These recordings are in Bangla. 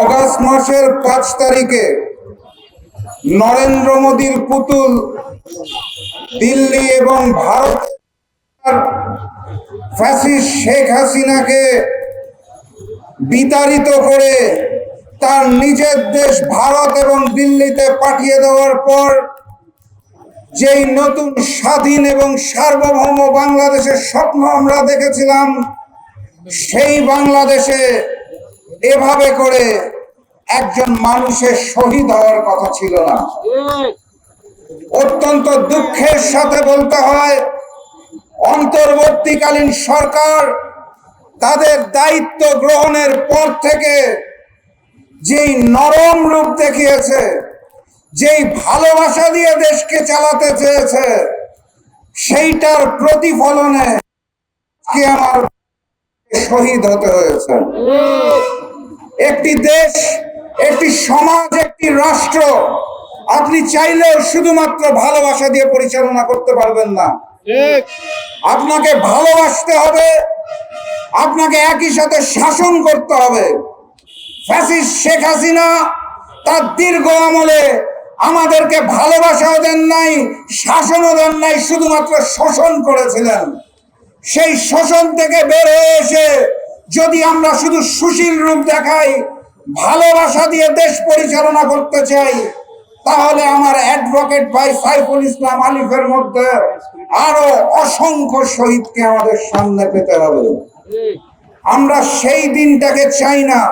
অগাস্ট মাসের পাঁচ তারিখে নরেন্দ্র মোদীর পুতুল দিল্লি এবং ভারত শেখ হাসিনাকে বিতাড়িত করে তার নিজের দেশ ভারত এবং দিল্লিতে পাঠিয়ে দেওয়ার পর যেই নতুন স্বাধীন এবং সার্বভৌম বাংলাদেশের স্বপ্ন আমরা দেখেছিলাম, সেই বাংলাদেশে এভাবে করে একজন মানুষের শহীদ হওয়ার কথা ছিল না। অত্যন্ত দুঃখের সাথে বলতে হয়, অন্তর্বর্তীকালীন সরকার তাদের দায়িত্ব গ্রহণের পর থেকে যেই নরম রূপ দেখিয়েছে, যেই ভালোবাসা দিয়ে দেশকে চালাতে চেয়েছে, সেইটার প্রতিফলনে আমার শহীদ হতে হয়েছে। একটি দেশ একটি সমাজ একটি রাষ্ট্র আপনি চাইলেও শুধুমাত্র ভালোবাসা দিয়ে পরিচালনা করতে পারবেন না। আপনাকে ভালোবাসতে হবে আপনাকে একই সাথে শাসন করতে হবে। ফ্যাসিস্ট শেখ হাসিনা তার দীর্ঘ আমলে আমাদেরকে ভালোবাসাও দেন নাই শাসনও দেন নাই শুধুমাত্র শোষণ করেছিলেন। সেই শোষণ থেকে বের হয়ে এসে যদি আমরা শুধু সুশীল রূপ দেখাই, ভালোবাসা দিয়ে দেশ পরিচালনা করতে চাই, তাহলে আমার অ্যাডভোকেট ভাই সাইফুল ইসলাম আলিফের মধ্যে আরও অসংখ্য শহীদকে আমাদের সামনে পেতে হবে। আমরা সেই দিনটাকে চাই না।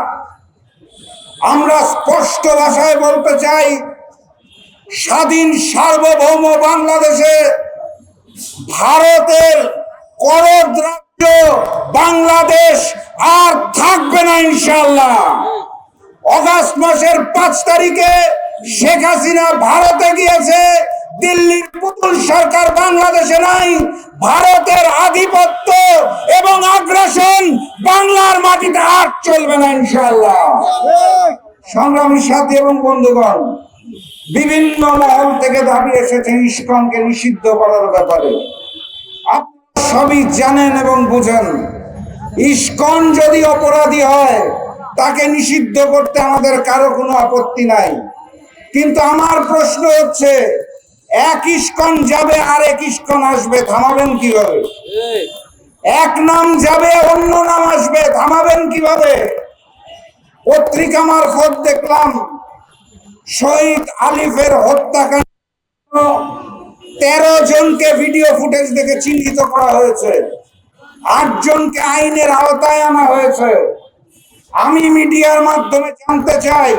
আমরা স্পষ্ট ভাষায় বলতে চাই, স্বাধীন সার্বভৌম বাংলাদেশে ভারতের করদ্রাজ্য বাংলাদেশ আর থাকবে না ইনশাল্লাহ অগাস্ট মাসের পাঁচ তারিখে শেখ হাসিনা ভারতে গিয়েছে, দিল্লির পুতুল সরকার বাংলাদেশে নাই, ভারতের আধিপত্য এবং আগ্রাসন বাংলার মাটিতে আর চলবে না ইনশাল্লাহ সংগ্রামী সাথী এবং বন্ধুগণ, বিভিন্ন মহল থেকে দাবি এসেছে ইস্কনকে নিষিদ্ধ করার ব্যাপারে। সবই জানেন এবং বুঝেন। ইস্কন যদি অপরাধী হয়, তাকে নিষিদ্ধ করতে আমাদের কারও কোনো আপত্তি নাই। কিন্তু আমার প্রশ্ন হচ্ছে, এক ইস্কন যাবে আর এক ইস্কন আসবে, থামাবেন কীভাবে? এক নাম যাবে, অন্য নাম আসবে, থামাবেন কীভাবে? পত্রিকা মারফত দেখলাম, শহীদ আলিফের হত্যাকাণ্ড তেরো জনকে ভিডিও ফুটেজ দেখে চিহ্নিত করা হয়েছে। আট জনকে আইনের আওতায় আনা হয়েছে। আমি মিডিয়ার মাধ্যমে জানতে চাই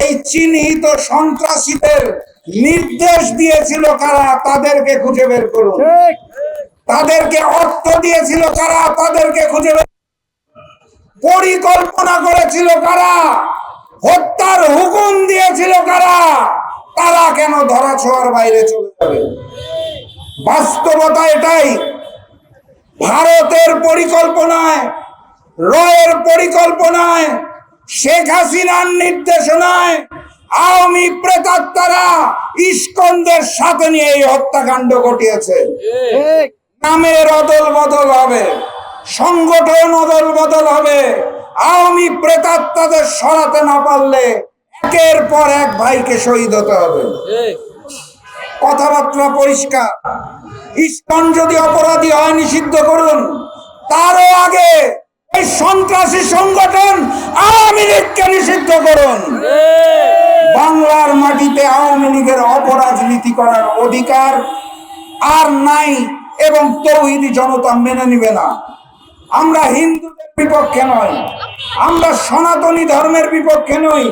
এই চিহ্নিত সন্ত্রাসীদের নির্দেশ দিয়েছিল কারা? তাদেরকে খুঁজে বের করুন। তাদেরকে অর্থ দিয়েছিল কারা? তাদেরকে খুঁজে বের পরিকল্পনা করেছিল কারা? হত্যার হুকুম দিয়েছিল কারা? তারা কেন ধরা ছোঁয়ার বাইরে চলে বাস্তবতা এটাই। ভারতের পরিকল্পনায় রয়ের পরিকল্পনায় শেখ হাসিনার নির্দেশনায় আওয়ামী প্রেতাত্মারা ইস্কনদের সাথে নিয়ে এই হত্যাকাণ্ড ঘটিয়েছে। নামের অদল বদল হবে সংগঠন অদল বদল হবে আওয়ামী প্রেতাত্মাদের সরাতে না পারলে একের পর এক ভাইকে শহীদ হতে হবে। কথাবার্তা পরিষ্কার। ইস্কন যদি অপরাধী হয়, নিষিদ্ধ করুন। তারও আগে এই সন্ত্রাসী সংগঠন আওয়ামী লীগকে নিষিদ্ধ করুন। বাংলার মাটিতে আওয়ামী লীগের অপরাধ নীতি করার অধিকার আর নাই এবং তৌহিদি জনতা মেনে নিবে না। আমরা হিন্দুদের বিপক্ষে নয়, আমরা সনাতনী ধর্মের বিপক্ষে নই।